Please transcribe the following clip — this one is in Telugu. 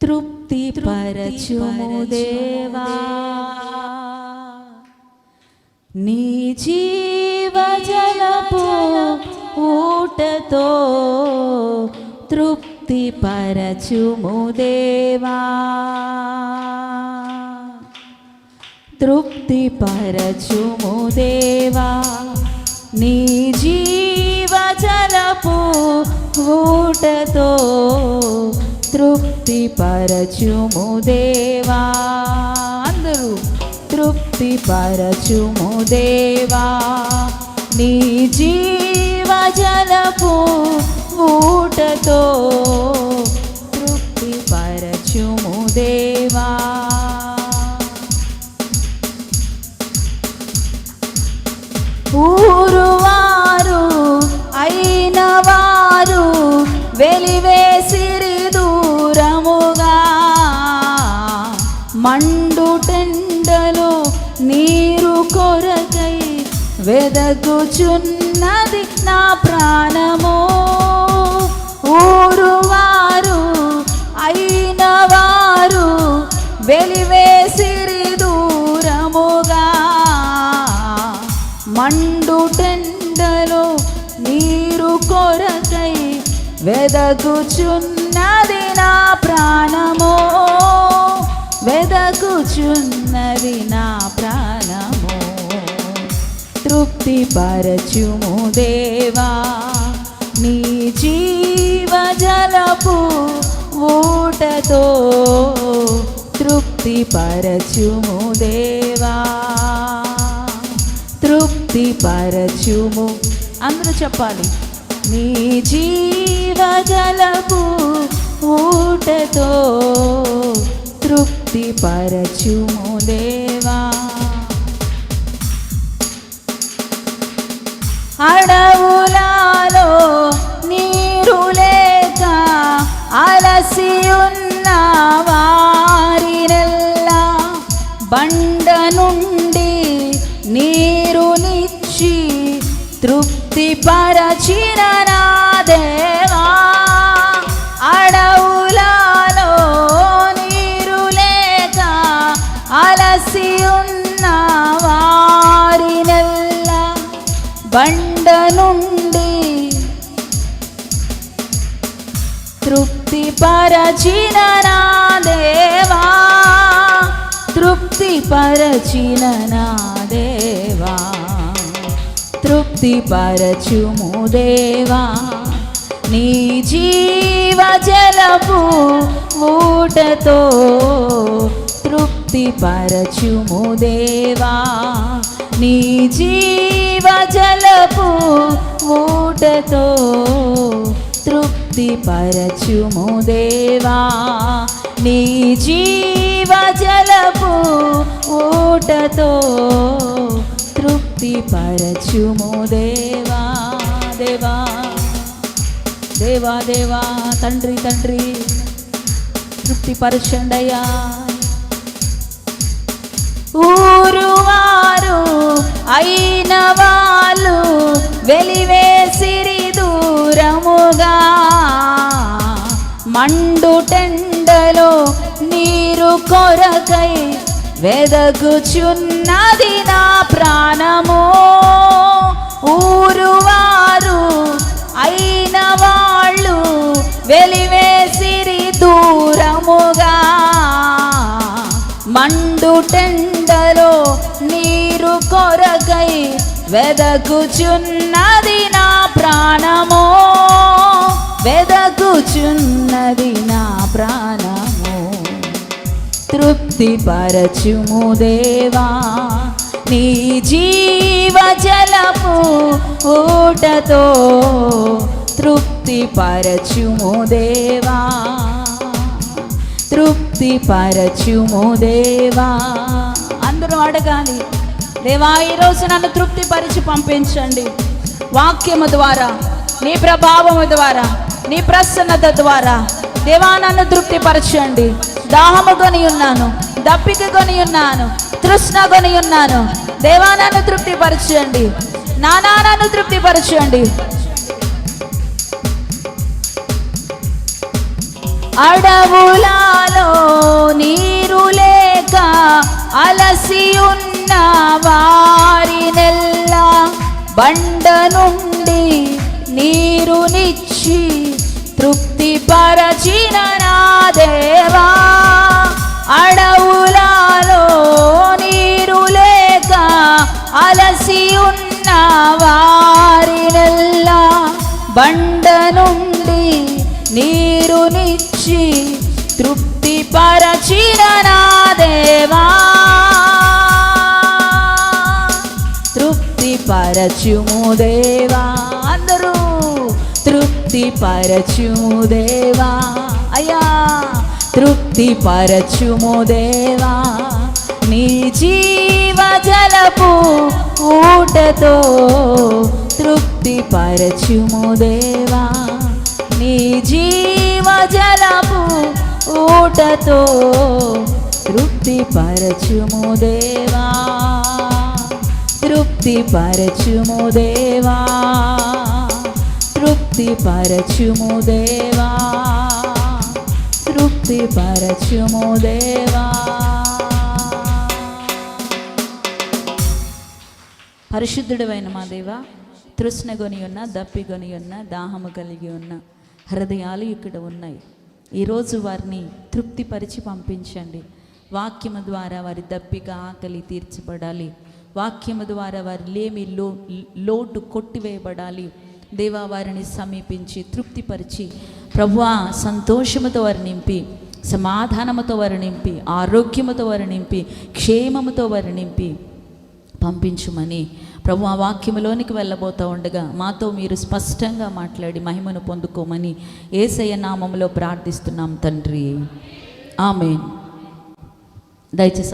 తృప్తి పరచుము దేవా నీ జీవజలపు ఊటతో తృప్తి పరచుము దేవా తృప్తి పరచుము దేవా నీ జీవజలపు ఊటతో తృప్తి పరచుము దేవా. అందరూ తృప్తి పరచుము దేవా. నీ జీవజలపు ఊటతో తృప్తి పరచుము దేవా. ఊరు వెలివేసిరి దూరముగా. మండు మండుటెండలు నీరు కొరకై వెదకుచున్నది నా ప్రాణము. ఊరువారు అయిన వారు వెలివేసిరి దూరముగా. మండు టెండ వెదకుచున్నది నా ప్రాణము వెదకుచున్నది నా ప్రాణము. తృప్తి పరచుము దేవా నీ జీవజలపు ఊటతో తృప్తి పరచుము దేవా. తృప్తి పరచుము అందరూ చెప్పాలి. నీ జీవజలపు ఊటతో తృప్తి తృప్తి పరచిన నా దేవా అడవులలో నీరు లేక అలసి ఉన్న వారినెల్లా బండ నుండి తృప్తి పరచిన నా దేవా తృప్తి పరచిన నా తృప్తిపరచుము దేవా. నీ జీవ జలపు ఊటతో తృప్తిపరచుము దేవా. నీ జీవ జలపు ఊటతో తృప్తిపరచుము దేవా. నీ జీవ జలపు ఊటతో తృప్తి పరచుము దేవా దేవా. దేవా దేవా తండ్రి తండ్రి తృప్తి పరచండయ్యా. ఊరువారు అయిన వాళ్ళు వెలివేసిరి దూరముగా. మండుటెండలో నీరు కొరకై వెదగుచున్నది నా ప్రాణము. ఊరువారు అయిన వాళ్ళు వెలివేసిరి దూరముగా. మండుటెండలో నీరు కొరకై వెదగుచున్నది నా ప్రాణము. వెదగుచున్నది నా తృప్తి దేవా. నీ జీవ జలపు ఊటతో తృప్తి పరచుము దేవా. తృప్తి పరచుము దేవా. అందరూ అడగాలి దేవా ఈరోజు నన్ను తృప్తి పరిచి పంపించండి. వాక్యము ద్వారా నీ ప్రభావము ద్వారా నీ ప్రసన్నత ద్వారా. దేవా నన్ను తృప్తిపరచండి. దాహము ఉన్నాను దప్పిక కొని ఉన్నాను తృష్ణ కొని ఉన్నాను దేవా నన్ను తృప్తిపరచండి నానా నన్ను తృప్తిపరచండి అడవులలో నీరు లేక అలసి ఉన్న వారినెల్లా బండ నుండి నీరునిచ్చి తృప్తిపరచిన నా దేవా? అడవులలో నీరు లేక అలసి ఉన్న వారినెల్లా బండ నుండి నీరునిచ్చి తృప్తి పరచిన నా దేవా. తృప్తి పరచుము దేవా. అందరూ తృప్తి పరచుము దేవా. అయ్యా తృప్తి పరచుము దేవా. నీ జీవ జలపు ఊటతో తృప్తి పరచుము దేవా. నీ జీవ జలపు ఊటతో తృప్తి పరచుము దేవా. తృప్తి పరచుము దేవా. తృప్తి పరచుము దేవా. తృప్తి పరచుము దేవా. పరిశుద్ధుడమైన మా దేవ తృష్ణగొని ఉన్న దప్పిగొని ఉన్న దాహము కలిగి ఉన్న హృదయాలు ఇక్కడ ఉన్నాయి ఈరోజు వారిని తృప్తిపరిచి పంపించండి. వాక్యము ద్వారా వారి దప్పిక ఆకలి తీర్చబడాలి. వాక్యము ద్వారా వారి లేమి లో లోటు కొట్టివేయబడాలి. దేవా వారిని సమీపించి తృప్తిపరిచి ప్రభువా సంతోషముతో వారు నింపి సమాధానముతో వారు నింపి ఆరోగ్యముతో వారు నింపి క్షేమముతో వారు నింపి పంపించుమని ప్రభు ఆ వాక్యములోనికి వెళ్ళబోతూ ఉండగా మాతో మీరు స్పష్టంగా మాట్లాడి మహిమను పొందుకోమని ఏసయ్య నామములో ప్రార్థిస్తున్నాం తండ్రి. ఆమె దయచేసి